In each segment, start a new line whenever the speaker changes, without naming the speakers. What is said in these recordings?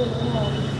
Good morning.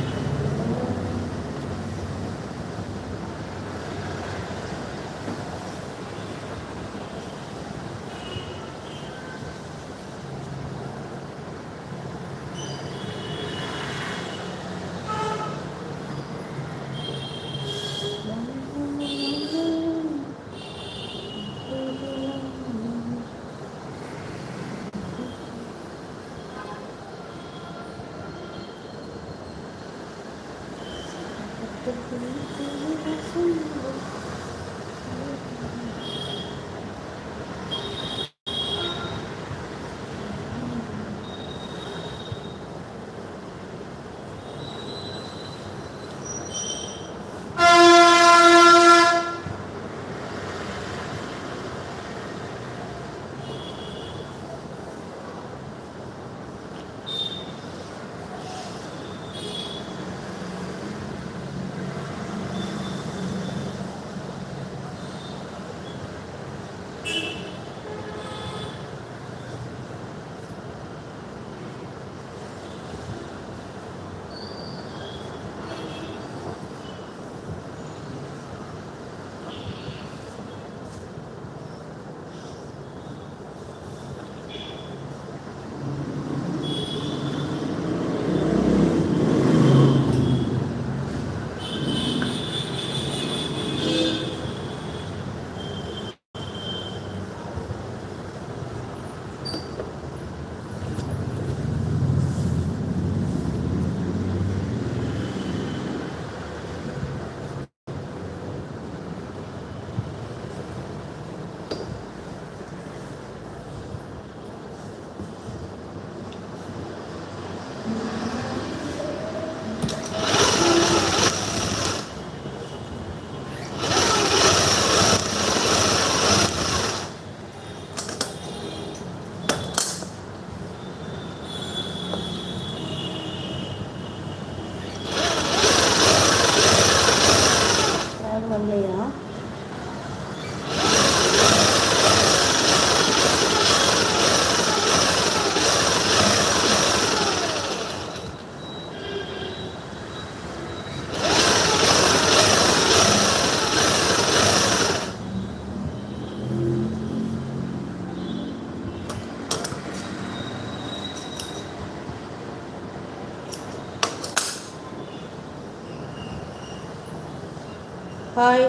Hi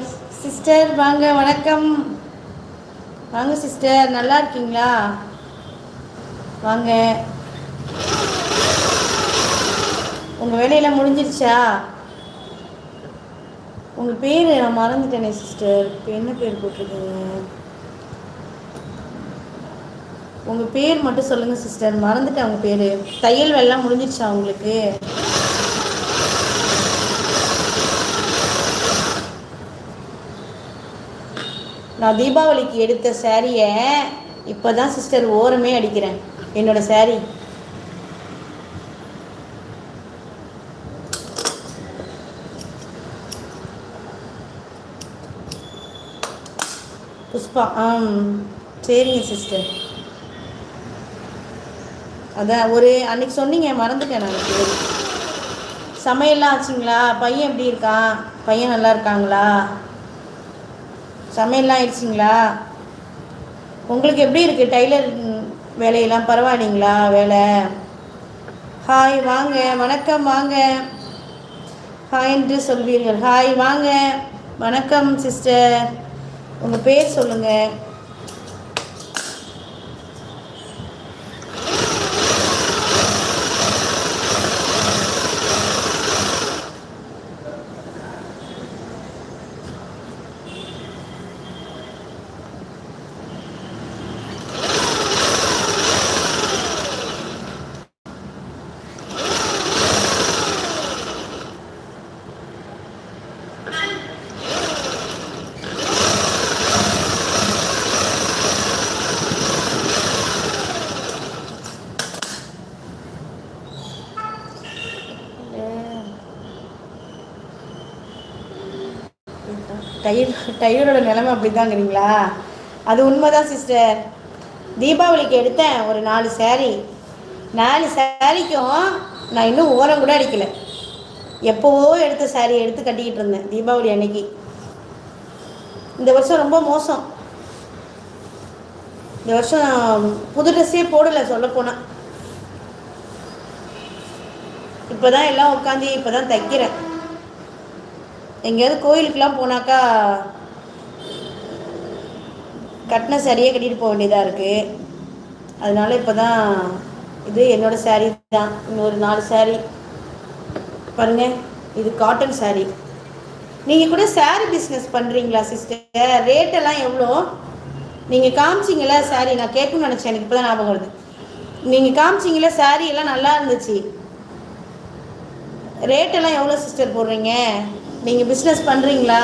sister வாங்க வணக்கம். வாங்க சிஸ்டர் நல்லா இருக்கீங்களா? வாங்க. உங்கள் வேலையெல்லாம் முடிஞ்சிருச்சா? உங்கள் பேர் நான் மறந்துட்டேனே சிஸ்டர் இப்போ என்ன பேர் போட்டிருக்கீங்க? உங்கள் பேர் மட்டும் சொல்லுங்கள் சிஸ்டர் மறந்துட்டேன் உங்கள் பேர். தையல் வேலைலாம் முடிஞ்சிருச்சா உங்களுக்கு? நான் தீபாவளிக்கு எடுத்த சாரியை இப்போ தான் சிஸ்டர் ஓரமே அடிக்கிறேன். என்னோட சாரி. புஷ்பா ஆ சரிங்க சிஸ்டர் அதான் ஒரு அன்னைக்கு சொன்னீங்க மறந்துட்டேன் நான். பேர் சமையல்லாம் ஆச்சுங்களா? பையன் எப்படி இருக்கான்? பையன் நல்லா இருக்காங்களா? சமையல்லாம் ஆயிடுச்சிங்களா? உங்களுக்கு எப்படி இருக்குது டைலர் வேலையெல்லாம்? பரவாயில்லைங்களா வேலை? ஹாய் வாங்க. வணக்கம் வாங்க. ஹாய் என்று சொல்வீர்கள். ஹாய் வாங்க. வணக்கம் சிஸ்டர். உங்கள் பேர் சொல்லுங்கள் டைலரோட டயரோட நிலைமை அப்படிதாங்கிறீங்களா? அது உண்மைதான் சிஸ்டர் தீபாவளிக்கு எடுத்தேன் ஒரு நாலு சேரீ நாலு சாரிக்கும் நான் இன்னும் ஓரம் கூட அடிக்கலை. எப்போவோ எடுத்த சாரி எடுத்து கட்டிக்கிட்டு இருந்தேன் தீபாவளி அன்னைக்கு. இந்த வருஷம் ரொம்ப மோசம். இந்த வருஷம் புது ட்ரெஸ்ஸே போடலை சொல்லப்போனால் இப்போ தான் எல்லாம் உட்காந்து இப்போ தான் தைக்கிறேன். எங்கேயாவது கோயிலுக்கெலாம் போனாக்கா கட்டின சரியே கட்டிட்டு போக வேண்டியதாக இருக்குது அதனால இப்போ தான் இது என்னோடய saree தான். இன்னொரு நாலு saree. பாருங்க இது காட்டன் saree. நீங்கள் கூட saree பிஸ்னஸ் பண்ணுறீங்களா சிஸ்டர் ரேட்டெல்லாம் எவ்வளோ? நீங்கள் காமிச்சிங்களா saree நான் கேட்கணும்னு நினச்சேன் எனக்கு இப்போ தான் ஞாபகம் வருது. நீங்கள் காமிச்சிங்களா saree எல்லாம் நல்லா இருந்துச்சு. ரேட்டெல்லாம் எவ்வளோ சிஸ்டர் போடுறீங்க? நீங்கள் பிஸ்னஸ் பண்ணுறீங்களா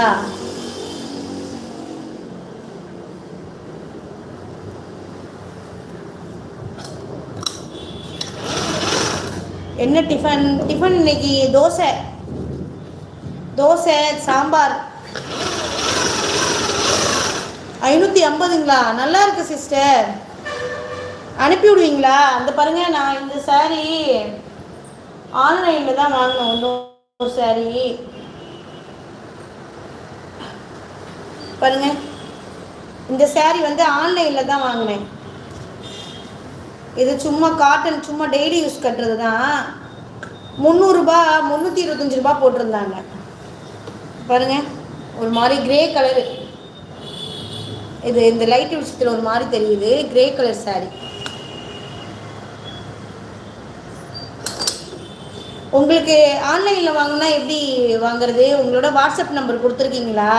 என்ன டிஃபன் டிஃபன் இன்னைக்கு தோசை. தோசை சாம்பார். ஐநூற்றி ஐம்பதுங்களா? நல்லா இருக்கு சிஸ்டர் அனுப்பி விடுவீங்களா? அந்த பாருங்க நான் இந்த saree ஆன்லைனில் தான் வாங்கினோம் இன்னொரு saree. பாருங்க. இந்த சேரீ வந்து ஆன்லைனில் தான் வாங்கினேன். இது சும்மா காட்டன் சும்மா டெய்லி யூஸ் கட்டுறது தான் முந்நூறுரூபா முந்நூற்றி இருபத்தஞ்சி ரூபா போட்டிருந்தாங்க. பாருங்க ஒரு மாதிரி கிரே கலரு இது இந்த லைட் விஷயத்தில் ஒரு மாதிரி தெரியுது கிரே கலர் saree. உங்களுக்கு ஆன்லைனில் வாங்கினா எப்படி வாங்குறது? உங்களோட வாட்ஸ்அப் நம்பர் கொடுத்துருக்கீங்களா?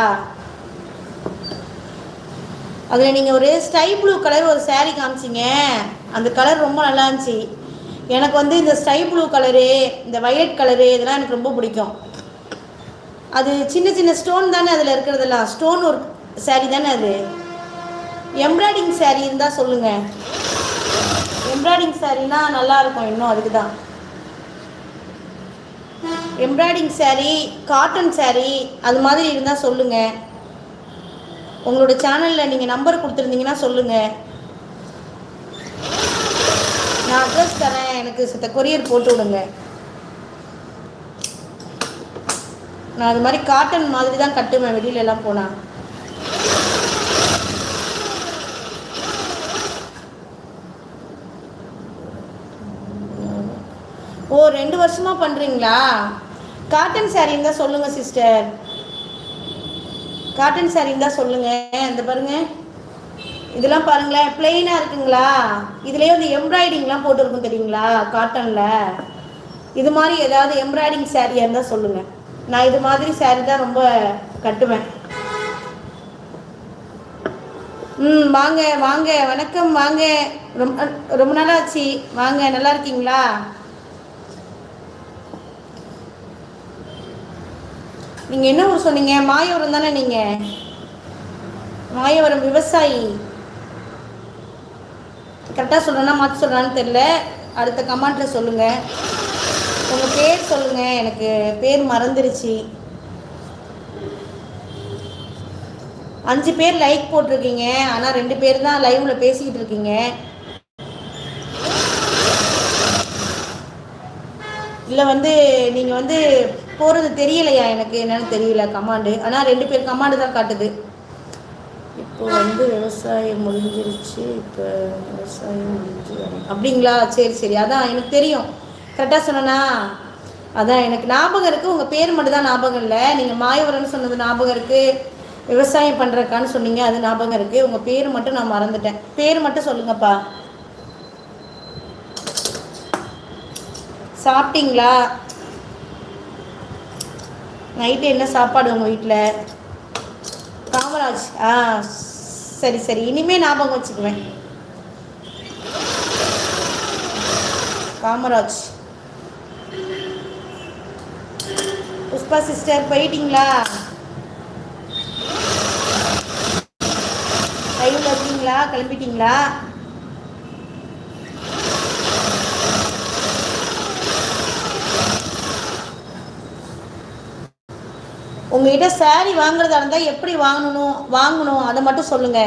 அதில் நீங்கள் ஒரு ஸ்கை ப்ளூ கலர் ஒரு சேரீ காமிச்சிங்க. அந்த கலர் ரொம்ப நல்லா இருந்துச்சு. எனக்கு வந்து இந்த ஸ்கை ப்ளூ கலரு இந்த வயலட் கலரு இதெல்லாம் எனக்கு ரொம்ப பிடிக்கும். அது சின்ன சின்ன ஸ்டோன் தானே அதில் இருக்கிறதெல்லாம். ஸ்டோன் ஒரு சேரீ தானே அது. எம்ப்ராய்டிங் சேரீ இருந்தால் சொல்லுங்கள் எம்ப்ராய்டிங் சாரீனா நல்லாயிருக்கும் இன்னும் அதுக்கு தான் எம்ப்ராய்டிங் சேரீ காட்டன் சேரீ அது மாதிரி இருந்தால் சொல்லுங்கள் உங்களோட சேனலில் நீங்கள் நம்பர் கொடுத்துருந்தீங்கன்னா சொல்லுங்கள் நான் அட்ரஸ் தரேன். எனக்கு சித்த கொரியர் போட்டு விடுங்க. நான் அது மாதிரி காட்டன் மாதிரி தான் கட்டுவேன். வெளியில எல்லாம் போனால் ஓ ரெண்டு வருஷமா பண்றீங்களா? காட்டன் சாரின்னு தான் சொல்லுங்க சிஸ்டர் காட்டன் சாரி இருந்தா சொல்லுங்க. இந்த பாருங்க. இதெல்லாம் பாருங்களேன். பிளெயினா இருக்குங்களா? இதுலயே வந்து எம்ப்ராய்டிங்லாம் போட்டுருக்கும் தெரியுங்களா? காட்டன்ல இது மாதிரி ஏதாவது எம்ப்ராய்டிங் saree இருந்தா சொல்லுங்க. நான் இது மாதிரி சாரி தான் ரொம்ப கட்டுவேன். ம் வாங்க வாங்க. வணக்கம் வாங்க. ரொம்ப ரொம்ப நாளாச்சு. வாங்க நல்லா இருக்கீங்களா? நீங்க என்ன ஊர் சொன்னீங்க? மாயவரம் தானே நீங்க? மாயவரம் விவசாயி. கரெக்டாக சொல்கிறேன்னா மாற்றி சொல்கிறான்னு தெரில அடுத்த கமெண்ட்டில் சொல்லுங்கள் உங்கள் பேர் சொல்லுங்கள் எனக்கு பேர் மறந்துருச்சு. அஞ்சு பேர் லைக் போட்டிருக்கீங்க. ஆனால் ரெண்டு பேர் தான் லைவ்ல பேசிக்கிட்டு இருக்கீங்க. இல்லை வந்து நீங்கள் வந்து போகிறது தெரியலையா எனக்கு? என்னன்னு தெரியல கமாண்டு ஆனால் ரெண்டு பேர் கமாண்டு தான் காட்டுது. இப்போ வந்து விவசாயம் முடிஞ்சிருச்சு. இப்போ விவசாயம் முடிஞ்சு அப்படிங்களா? சரி சரி. அதான் எனக்கு தெரியும். கரெக்டாக சொன்னனா? அதான் எனக்கு ஞாபகம் இருக்குது உங்கள் பேர் மட்டும் தான் ஞாபகம் இல்லை. நீங்கள் மாயவரம்னு சொன்னது ஞாபகம் இருக்குது விவசாயம் பண்ணுறக்கான்னு சொன்னீங்க அது ஞாபகம் இருக்குது உங்கள் பேர் மட்டும் நான் மறந்துட்டேன். பேர் மட்டும் சொல்லுங்கப்பா. சாப்பிட்டீங்களா? நைட்டு என்ன சாப்பாடு உங்கள் வீட்டில் காமராஜ். ஆ சரி சரி. இனிமேல் ஞாபகம் வச்சுக்குவேன். காமராஜ். புஷ்பா சிஸ்டர் போயிட்டீங்களா? லைவ்ல இருக்கீங்களா கிளம்பிட்டீங்களா? உங்ககிட்ட சாரி வாங்குறதா இருந்தால் எப்படி வாங்கணும் வாங்கணும் அதை மட்டும் சொல்லுங்க.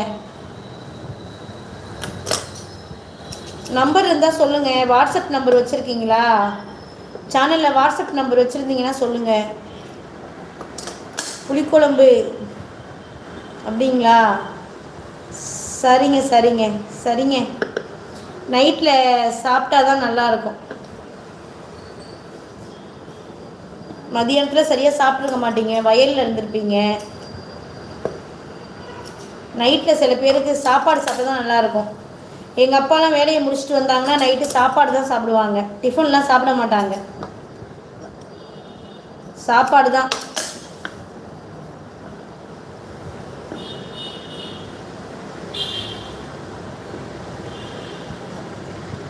நம்பர் இருந்தால் சொல்லுங்க. வாட்ஸ்அப் நம்பர் வச்சுருக்கீங்களா? சேனலில் வாட்ஸ்அப் நம்பர் வச்சுருந்தீங்கன்னா சொல்லுங்கள் புளிக்குழம்பு. அப்படிங்களா? சரிங்க சரிங்க சரிங்க. நைட்டில் சாப்பிட்டா தான் நல்லாயிருக்கும் மதியானத்தில் சரியாக சாப்பிட்ருக்க மாட்டீங்க வயலில் இருந்திருப்பீங்க. நைட்டில் சில பேருக்கு சாப்பாடு சாப்பிட்டா தான் நல்லாயிருக்கும். எங்கள் அப்பாலாம் வேலையை முடிச்சுட்டு வந்தாங்கன்னா நைட்டு சாப்பாடு தான் சாப்பிடுவாங்க. டிஃபன்லாம் சாப்பிட மாட்டாங்க. சாப்பாடு தான்.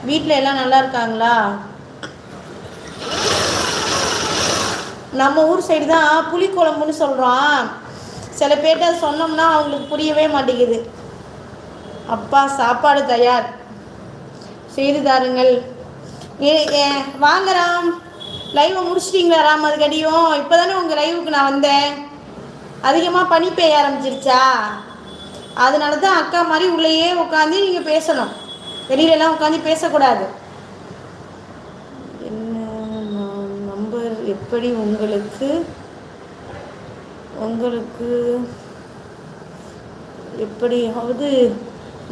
வீட்டில் எல்லாம் நல்லா இருக்காங்களா? நம்ம ஊர் சைடு தான் புளிக்குழம்புன்னு சொல்கிறோம் சில பேர்கிட்ட சொன்னோம்னா அவங்களுக்கு புரியவே மாட்டேங்குது. அப்பா சாப்பாடு தயார். செய்து தாருங்கள். ஏ ஏ வாங்க ராம். லைவை முடிச்சிட்டிங்களா ராம் அதுக்கடியும்? இப்போ தானே உங்கள் லைவுக்கு நான் வந்தேன். அதிகமாக பனி பெய்ய ஆரம்பிச்சிருச்சா? அதனால தான் அக்கா மாதிரி உள்ளேயே உட்காந்து நீங்கள் பேசணும். வெளியிலலாம் உட்காந்து பேசக்கூடாது என்ன நம்பர் எப்படி உங்களுக்கு உங்களுக்கு எப்படியாவது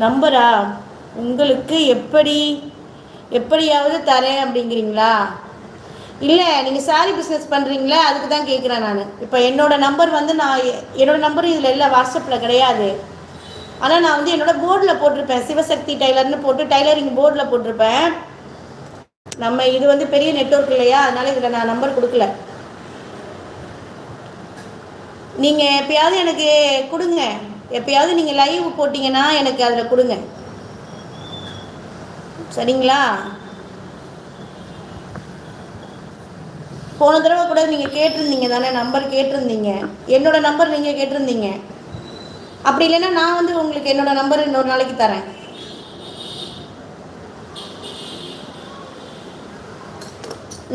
நம்பரா? உங்களுக்கு எப்படி எப்படியாவது தரேன் அப்படிங்கிறீங்களா? இல்லை நீங்கள் சாரி பிஸ்னஸ் பண்ணுறீங்களா அதுக்கு தான் கேட்குறேன் நான். இப்போ என்னோடய நம்பர் வந்து நான் என்னோடய நம்பர் இதில் இல்லை வாட்ஸ்அப்பில் கிடையாது. ஆனால் நான் வந்து என்னோடய போர்டில் போட்டிருப்பேன். சிவசக்தி டைலர்னு போட்டு டைலரிங் போர்டில் போட்டிருப்பேன். நம்ம இது வந்து பெரிய நெட்ஒர்க் இல்லையா? அதனால் இதில் நான் நம்பர் கொடுக்கல. நீங்கள் எப்பயாவது எனக்கு கொடுங்க. எப்பயாவது நீங்கள் லைவ் போட்டிங்கன்னா எனக்கு அதில் கொடுங்க. சரிங்களா? போன தடவை கூட நீங்கள் கேட்டிருந்தீங்க தானே நம்பர் கேட்டிருந்தீங்க. என்னோட நம்பர் நீங்கள் கேட்டிருந்தீங்க. அப்படி இல்லைன்னா நான் வந்து உங்களுக்கு என்னோட நம்பர் இன்னொரு நாளைக்கு தரேன்.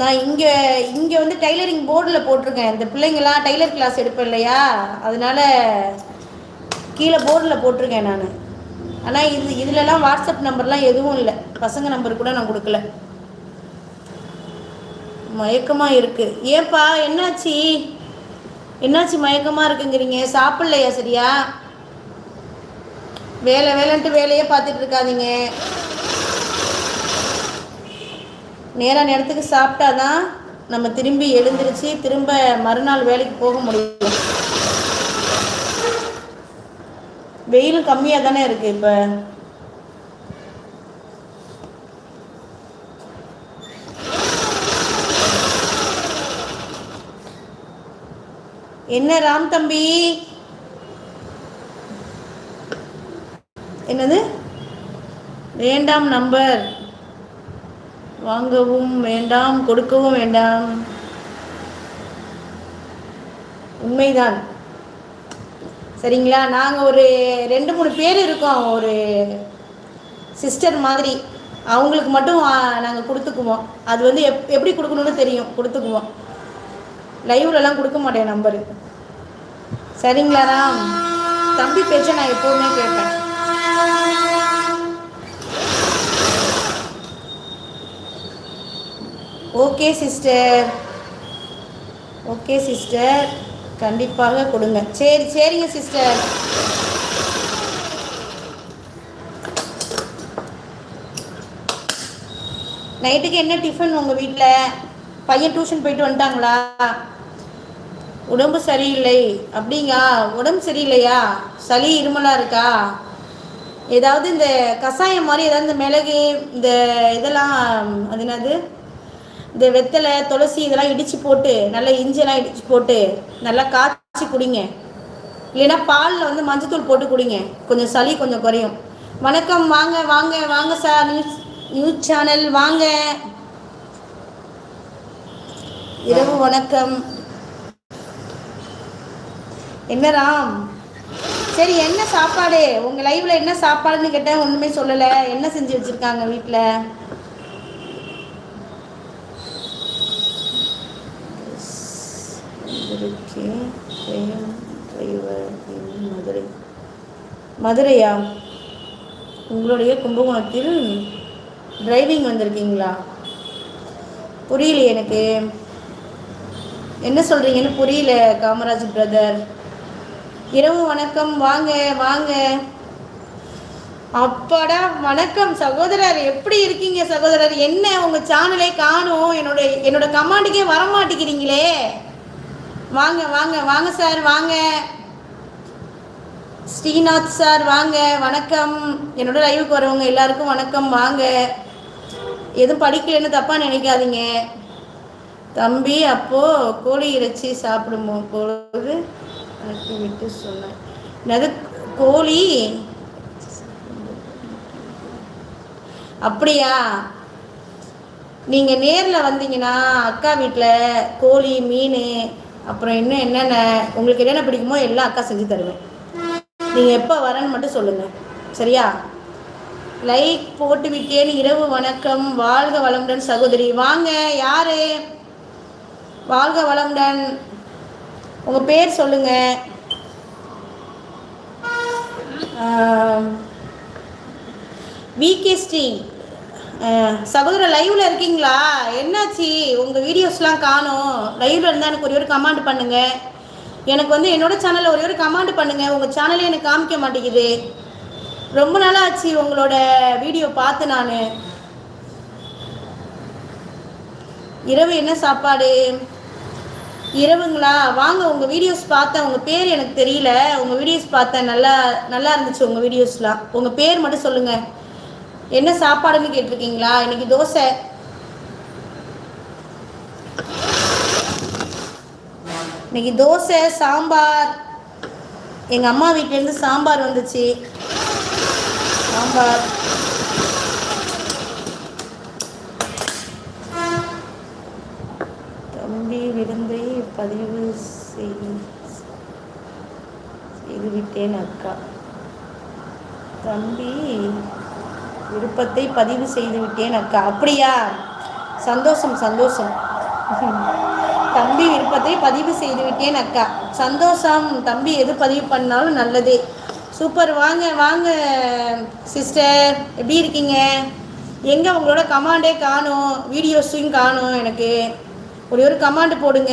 நான் இங்கே இங்கே வந்து டைலரிங் போர்டில் போட்டிருக்கேன். இந்த பிள்ளைங்களாம் டைலர் கிளாஸ் எடுப்பேன் இல்லையா? அதனால கீழே போர்டில் போட்டிருக்கேன் நான். ஆனால் இது இதுலலாம் வாட்ஸ்அப் நம்பர்லாம் எதுவும் இல்லை. பசங்க நம்பர் கூட நான் கொடுக்கல. மயக்கமாக இருக்குது ஏப்பா என்னாச்சு? என்னாச்சு மயக்கமாக இருக்குங்கிறீங்க? சாப்பிட்லையா சரியா? வேலை வேலைன்ட்டு வேலையே பார்த்துட்டு இருக்காதீங்க. நேர நேரத்துக்கு சாப்பிட்டா தான் நம்ம திரும்பி எழுந்திருச்சு திரும்ப மறுநாள் வேலைக்கு போக முடியும். வெயில் கம்மியாக தானே இருக்குது இப்போ. என்ன ராம் தம்பி? என்னது? வேண்டாம் நம்பர். வாங்கவும் வேண்டாம் கொடுக்கவும் வேண்டாம். உண்மைதான். சரிங்களா? நாங்கள் ஒரு ரெண்டு மூணு பேர் இருக்கோம் ஒரு சிஸ்டர் மாதிரி. அவங்களுக்கு மட்டும் நாங்கள் கொடுத்துக்குவோம். அது வந்து எப் எப்படி கொடுக்கணும்னு தெரியும். கொடுத்துக்குவோம். லைவ்லலாம் கொடுக்க மாட்டேன் நம்பரு. சரிங்களா ராம்? தம்பி பேச்சை நான் எப்போவுமே கேட்பேன். ஓகே சிஸ்டர் ஓகே சிஸ்டர் கண்டிப்பாக கொடுங்க. சரி சரிங்க சிஸ்டர் நைட்டுக்கு என்ன டிஃபன் உங்கள் வீட்டில் பையன் டியூஷன் போயிட்டு வந்துட்டாங்களா? உடம்பு சரியில்லை. அப்படிங்க உடம்பு சரியில்லையா? சளி இருமலாக இருக்கா? ஏதாவது இந்த கஷாயம் மாதிரி ஏதாவது இந்த மிளகு இந்த இதெல்லாம் அது என்னது? இந்த வெத்தலை துளசி இதெல்லாம் இடித்து போட்டு நல்லா இஞ்சியெல்லாம் இடித்து போட்டு நல்லா காய்ச்சி குடிங்க. இல்லைன்னா பாலில் வந்து மஞ்சத்தூள் போட்டு குடிங்க. கொஞ்சம் சளி கொஞ்சம் குறையும். வணக்கம் வாங்க வாங்க வாங்க சார் நியூஸ் நியூஸ் சேனல் வாங்க. இரவு வணக்கம். என்ன ராம்? சரி என்ன சாப்பாடு? உங்கள் லைவில் என்ன சாப்பாடுன்னு கேட்டேன் ஒன்றுமே சொல்லலை. என்ன செஞ்சு வச்சுருக்காங்க வீட்டில் மதுரை. மதுரையா? உங்களுடைய கும்பகோணத்தில் டிரைவிங் வந்திருக்கீங்களா? புரியல எனக்கு. என்ன சொல்கிறீங்கன்னு புரியல காமராஜ் பிரதர் இரவு வணக்கம். வாங்க வாங்க. அப்பாடா வணக்கம். சகோதரர் எப்படி இருக்கீங்க சகோதரர்? என்ன உங்கள் சேனலை காணும்? என்னோட என்னோட கமாண்டுக்கே வர மாட்டேங்கிறீங்களே வாங்க வாங்க வாங்க சார் வாங்க. ஸ்ரீநாத் சார் வாங்க. வணக்கம். என்னோட லைவுக்கு வரவங்க எல்லாருக்கும் வணக்கம். வாங்க. எதுவும் படிக்கலைன்னு தப்பாக நினைக்காதீங்க. தம்பி அப்போது கோழி இறைச்சி சாப்பிடும் பொழுது எனக்கு விட்டு சொன்னேன். என்னது? கோழி? அப்படியா? நீங்கள் நேரில் வந்தீங்கன்னா அக்கா வீட்டில் கோழி மீன் அப்புறம் இன்னும் என்னென்ன உங்களுக்கு என்னென்ன பிடிக்குமோ எல்லாம் அக்கா செஞ்சு தருவேன். நீங்கள் எப்போ வரேன்னு மட்டும் சொல்லுங்கள் சரியா? லைக் போட்டு விட்டேன் இரவு வணக்கம். வாழ்க வளமுடன் சகோதரி. வாங்க யாரு? வாழ்க வளமுடன். உங்கள் பேர் சொல்லுங்கள் விகே ஸ்ரீ சகோதரர் லைவ்ல இருக்கீங்களா? என்னாச்சு? உங்கள் வீடியோஸ்லாம் காணும். லைவ்ல இருந்தால் எனக்கு ஒரே ஒரு கமாண்ட் பண்ணுங்க. எனக்கு வந்து என்னோட சேனல்ல ஒரே ஒரு கமாண்ட் பண்ணுங்க. உங்கள் சேனலே எனக்கு காமிக்க மாட்டேங்குது. ரொம்ப நாளாக ஆச்சு உங்களோட வீடியோ பார்த்து நான். இரவு என்ன சாப்பாடு? இரவுங்களா? வாங்க உங்கள் வீடியோஸ் பார்த்தேன். உங்கள் பேர் எனக்கு தெரியல. உங்கள் வீடியோஸ் பார்த்தேன். நல்லா நல்லா இருந்துச்சு உங்கள் வீடியோஸ்லாம் உங்கள் பேர் மட்டும் சொல்லுங்கள் என்ன சாப்பாடுன்னு கேட்டிருக்கீங்களா? இன்னைக்கு தோசை. இன்னைக்கு தோசை சாம்பார். எங்கள் அம்மா வீட்டிலேருந்து சாம்பார் வந்துச்சு. சாம்பார். தம்பி விருந்தை பதிவு செய்து விட்டேன் அக்கா. தம்பி விருப்பத்தை பதிவு செய்து விட்டேன் அக்கா. அப்படியா? சந்தோஷம் சந்தோஷம். தம்பி விருப்பத்தை பதிவு செய்து விட்டேன் அக்கா. சந்தோஷம். தம்பி எது பதிவு பண்ணாலும் நல்லதே. சூப்பர். வாங்க வாங்க சிஸ்டர். எப்படி இருக்கீங்க? எங்கே உங்களோட கமாண்டே காணும். வீடியோஸையும் காணும் எனக்கு. ஒரே ஒரு கமாண்டு போடுங்க.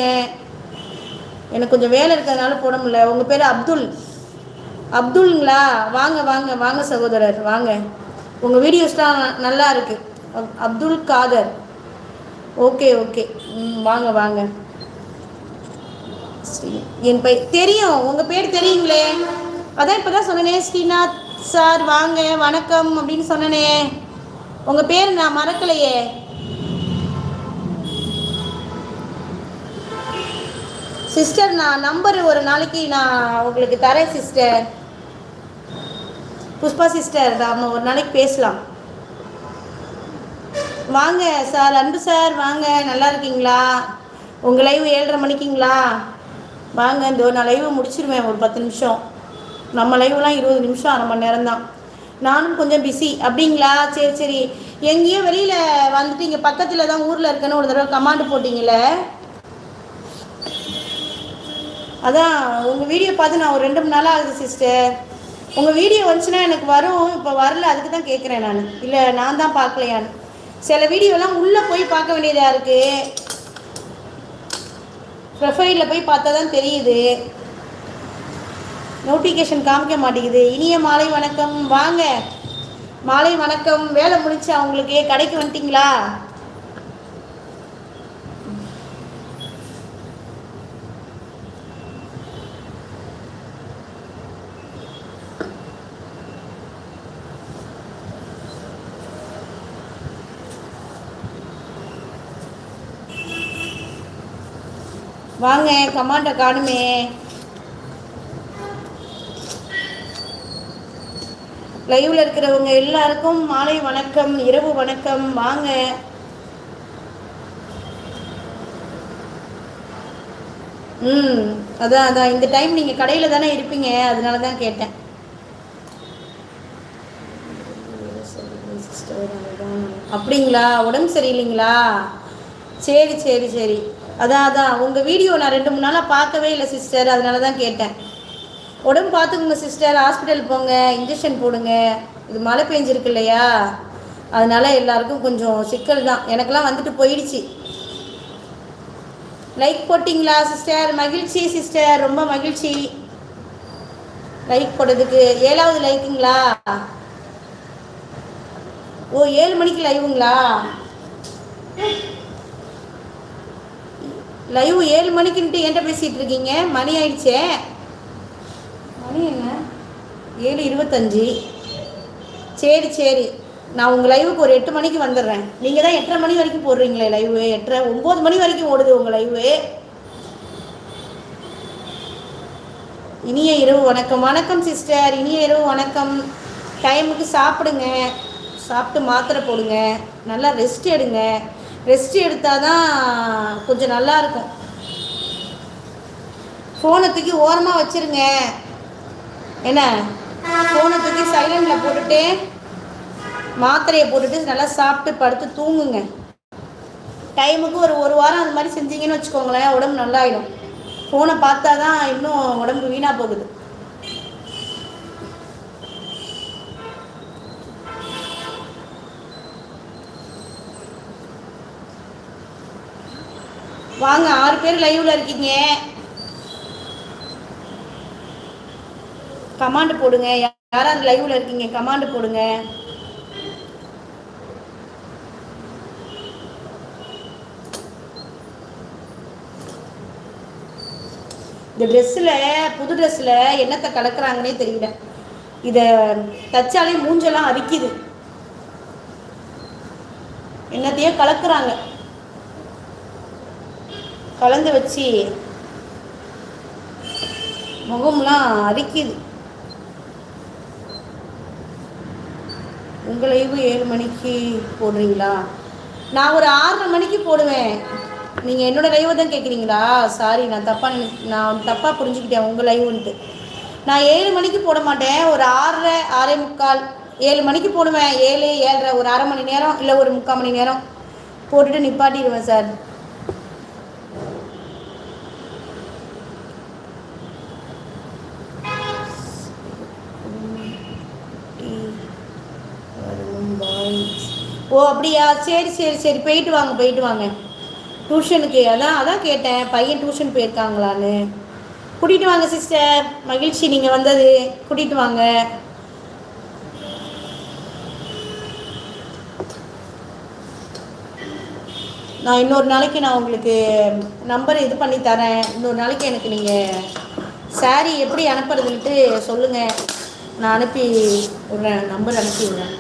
எனக்கு கொஞ்சம் வேலை இருக்கிறதுனால போட முடியல. உங்கள் பேர் அப்துல். அப்துல்ங்களா? வாங்க வாங்க வாங்க சகோதரர். வாங்க. உங்கள் வீடியோஸ்லாம் நல்லா இருக்குது அப்துல் காதர். Okay okay. ம் வாங்க வாங்க. என் பை தெரியும். உங்கள் பேர் தெரியுங்களே? அதான் இப்போ தான் சொன்னனே ஸ்ரீநாத் சார் வாங்க வணக்கம் அப்படின்னு சொன்னனே. உங்கள் பேர் நான் மறக்கலையே. சிஸ்டர் நான் நம்பர் ஒரு நாளைக்கு நான் உங்களுக்கு தரேன் சிஸ்டர் புஷ்பா சிஸ்டர் நாம் ஒரு நாளைக்கு பேசலாம். வாங்க சார் அன்பு சார் வாங்க நல்லா இருக்கீங்களா? உங்கள் லைவ் ஏழரை மணிக்குங்களா? வாங்க இந்த நான் லைவை முடிச்சிருவேன் ஒரு பத்து நிமிஷம். நம்ம லைவ்லாம் இருபது நிமிஷம் அரை மணி நேரம் தான். நானும் கொஞ்சம் பிஸி அப்படிங்களா? சரி சரி. எங்கேயோ வெளியில் வந்துட்டு இங்கே பக்கத்தில் தான் ஊரில் இருக்கேன்னு ஒரு தடவை கமாண்டு போட்டிங்களே. அதான் உங்கள் வீடியோ பார்த்து நான் ஒரு ரெண்டு மணி நாளாக ஆகுது சிஸ்டர் உங்கள் வீடியோ வந்துச்சுன்னா எனக்கு வரும். இப்போ வரல அதுக்கு தான் கேட்குறேன் நான். இல்லை நான் தான் பார்க்கலையான்னு சில வீடியோலாம் உள்ளே போய் பார்க்க வேண்டியதாக இருக்குது ப்ரொஃபைலில் போய் பார்த்தா தான் தெரியுது. நோட்டிஃபிகேஷன் காமிக்க மாட்டேங்குது. இனிய மாலை வணக்கம். வாங்க. மாலை வணக்கம். வேலை முடிச்சு அவங்களுக்கு கடைக்கு வந்துட்டிங்களா? வாங்க கமாண்டை காணுமே லைவ்ல இருக்கிறவங்க எல்லாருக்கும் மாலை வணக்கம் இரவு வணக்கம். வாங்க. ம் அதான் அதான். இந்த டைம் நீங்கள் கடையில் தானே இருப்பீங்க. அதனால தான் கேட்டேன். அப்படிங்களா? உடம்பு சரியில்லைங்களா? சரி சரி சரி. அதான் அதான். உங்கள் வீடியோ நான் ரெண்டு மூணு நாளாக பார்க்கவே இல்லை சிஸ்டர் அதனால தான் கேட்டேன். உடம்பு பார்த்துக்குங்க சிஸ்டர் ஹாஸ்பிட்டல் போங்க இன்ஜெக்ஷன் போடுங்க. இது மழை பெஞ்சிருக்கு இல்லையா? அதனால எல்லாருக்கும் கொஞ்சம் சிக்கல் தான். எனக்கெல்லாம் வந்துட்டு போயிடுச்சு. லைக் போட்டிங்களா சிஸ்டர் மகிழ்ச்சி சிஸ்டர் ரொம்ப மகிழ்ச்சி. லைக் போட்டதுக்கு. ஏழாவது லைக்குங்களா ஓ ஏழு மணிக்கு லைவுங்களா லைவ் ஏழு மணிக்குன்ட்டு என்கிட்ட பேசிகிட்டு இருக்கீங்க? மணி ஆயிடுச்சே. மணி என்ன? ஏழு இருபத்தஞ்சி. சரி சரி. நான் உங்கள் லைவுக்கு ஒரு எட்டு மணிக்கு வந்துடுறேன். நீங்கள் தான் எட்டரை மணி வரைக்கும் போடுறீங்களே லைவு? எட்டரை ஒம்பது மணி வரைக்கும் ஓடுது உங்கள் லைவு. இனிய இரவு வணக்கம். வணக்கம் சிஸ்டர். இனிய இரவு வணக்கம். டைமுக்கு சாப்பிடுங்க. சாப்பிட்டு மாத்திரை போடுங்க. நல்லா ரெஸ்ட் எடுங்க. ரெஸ்ட் எடுத்தால் தான் கொஞ்சம் நல்லா இருக்கும் ஃபோனை தூக்கி ஓரமாக வச்சுருங்க. என்ன? ஃபோனை தூக்கி சைலண்டில் போட்டுட்டு மாத்திரையை போட்டுட்டு நல்லா சாப்பிட்டு படுத்து தூங்குங்க. டைமுக்கு ஒரு ஒரு வாரம் அந்த மாதிரி செஞ்சீங்கன்னு வச்சுக்கோங்களேன் உடம்பு நல்லாயிடும். ஃபோனை பார்த்தா தான் இன்னும் உடம்பு வீணாக போகுது. வாங்க ஆறு பேர் லைவ்ல இருக்கீங்க. கமாண்ட் போடுங்க. யாராவது லைவ்ல இருக்கீங்க? கமாண்ட் போடுங்க. இந்த ட்ரெஸ்ஸில் புது ட்ரெஸ்ஸில் என்னத்தை கலக்குறாங்கன்னே தெரியல. இதை தச்சாலே மூஞ்செல்லாம் அரிக்குது. என்னத்தையே கலக்குறாங்க. கலந்து வச்சு முகம்லாம் அரிக்குது. உங்கள் லைவு ஏழு மணிக்கு போடுறீங்களா? நான் ஒரு ஆறரை மணிக்கு போடுவேன். நீங்கள் என்னோடய லைவை தான் கேட்குறீங்களா சாரி நான் தப்பாக நினை நான் தப்பாக புரிஞ்சுக்கிட்டேன் உங்கள் லைவுன்ட்டு நான் ஏழு மணிக்கு போட மாட்டேன். ஒரு ஆறரை ஆறே முக்கால் ஏழு மணிக்கு போடுவேன். ஏழு ஏழரை ஒரு அரை மணி நேரம் இல்லை ஒரு முக்கால் மணி நேரம் போட்டுட்டு நிப்பாட்டிடுவேன் சார் ஓ அப்படியா? சரி சரி சரி. போயிட்டு வாங்க போயிட்டு வாங்க. டியூஷனுக்கு அதான் அதான் கேட்டேன். பையன் டியூஷன் போயிருக்காங்களான்னு. கூட்டிகிட்டு வாங்க சிஸ்டர் மகிழ்ச்சி நீங்கள் வந்தது. கூட்டிகிட்டு வாங்க. நான் இன்னொரு நாளைக்கு நான் உங்களுக்கு நம்பர் இது பண்ணி தரேன். இன்னொரு நாளைக்கு எனக்கு நீங்கள் சாரீ எப்படி அனுப்புறதுன்ட்டு சொல்லுங்கள் நான் அனுப்பி விட்றேன். நம்பர் அனுப்பி விட்றேன்.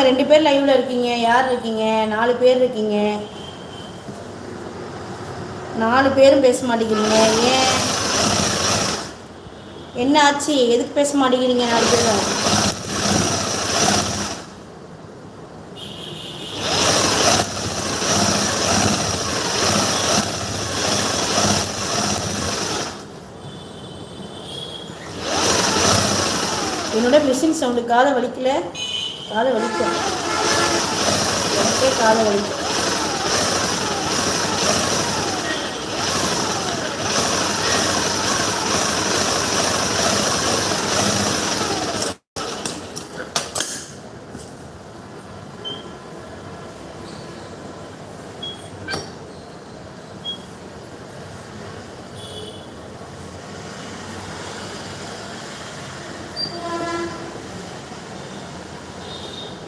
வாங்க ரெண்டு பேர் லைவ்ல இருக்கீங்க. யார் இருக்கீங்க? நாலு பேர் இருக்கீங்க. நாலு பேரும் பேச மாட்டேங்கிறீங்க. ஏன்? என்ன ஆச்சு? எதுக்கு பேச மாட்டேங்கிறீங்க நாலு பேரும்? என்னோட மிஷின் சவுண்டு காதை வலிக்கல. காதை வலிக்கும் எனக்கே காதை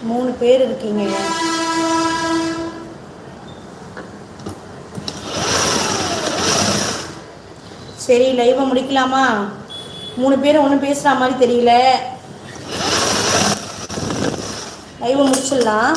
மூணு பேர் இருக்கீங்க. சரி லைவை முடிக்கலாமா? மூணு பேர் ஒன்றும் பேசுகிற மாதிரி தெரியல. லைவை முடிச்சிடலாம்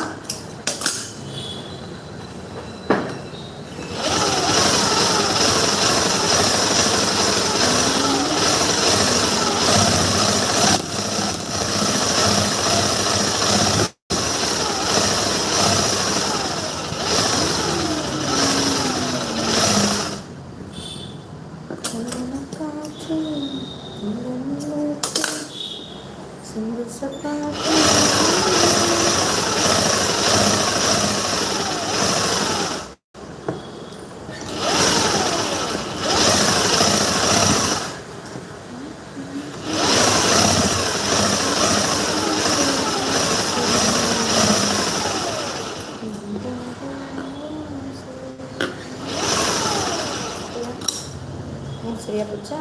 சரியா போச்சா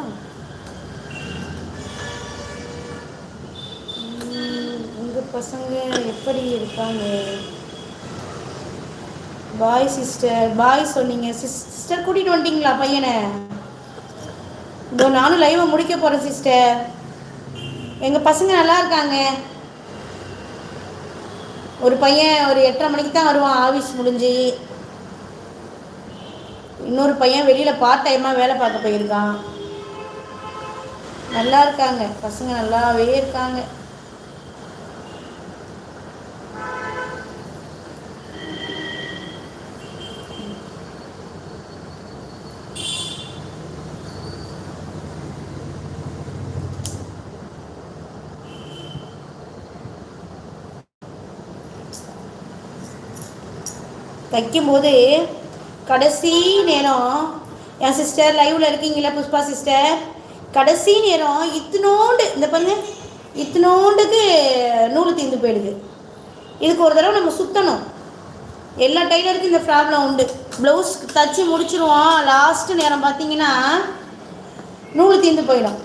உம், உங்க பசங்க எப்படி இருக்காங்க பாய் சிஸ்டர் பாய் சொன்னீங்க. சிஸ்டர் கூட்டிட்டு வந்துட்டீங்களா பையனை? இதோ நானும் லைவை முடிக்க போறேன் சிஸ்டர் எங்க பசங்க நல்லா இருக்காங்க. ஒரு பையன் ஒரு எட்டரை மணிக்கு தான் வருவான் ஆஃபீஸ் முடிஞ்சு. இன்னொரு பையன் வெளியில் பார்ட் டைமாக வேலை பார்க்க போயிருக்கான். நல்லா இருக்காங்க. பசங்க நல்லாவே இருக்காங்க. தைக்கும்போது கடைசி நேரம் என் சிஸ்டர் லைவில் இருக்கீங்களா புஷ்பா சிஸ்டர் கடைசி நேரம் இத்தினோண்டு இந்த பாருங்க இத்தினோண்டுக்கு நூல் தீர்ந்து போயிடுது. இதுக்கு ஒரு தடவை நம்ம சுற்றணும் எல்லா டைலருக்கும் இந்த ப்ராப்ளம் உண்டு. ப்ளவுஸ் தச்சு முடிச்சிருவோம். லாஸ்ட்டு நேரம் பார்த்தீங்கன்னா நூல் தீர்ந்து போயிடும்.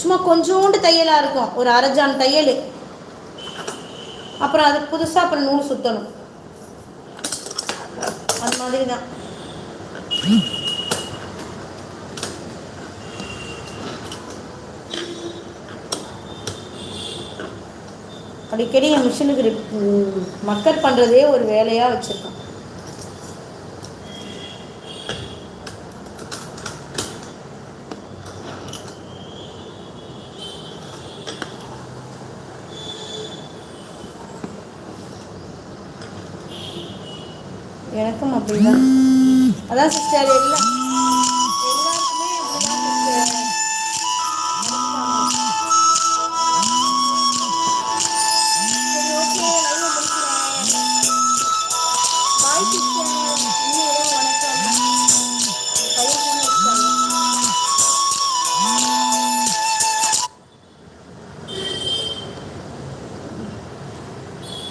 சும்மா கொஞ்சோண்டு தையலாக இருக்கும். ஒரு அரைஜான் தையல். அப்புறம் அதுக்கு புதுசாக அப்புறம் நூல் சுற்றணும் அது மாதிரி தான் அடிக்கடி என் மிஷினுக்கு ரிப்- மக்கர் பண்ணுறதே ஒரு வேலையாக வச்சுருக்கோம். அப்படிதான். அதான் சிஸ்டர் எல்லாம்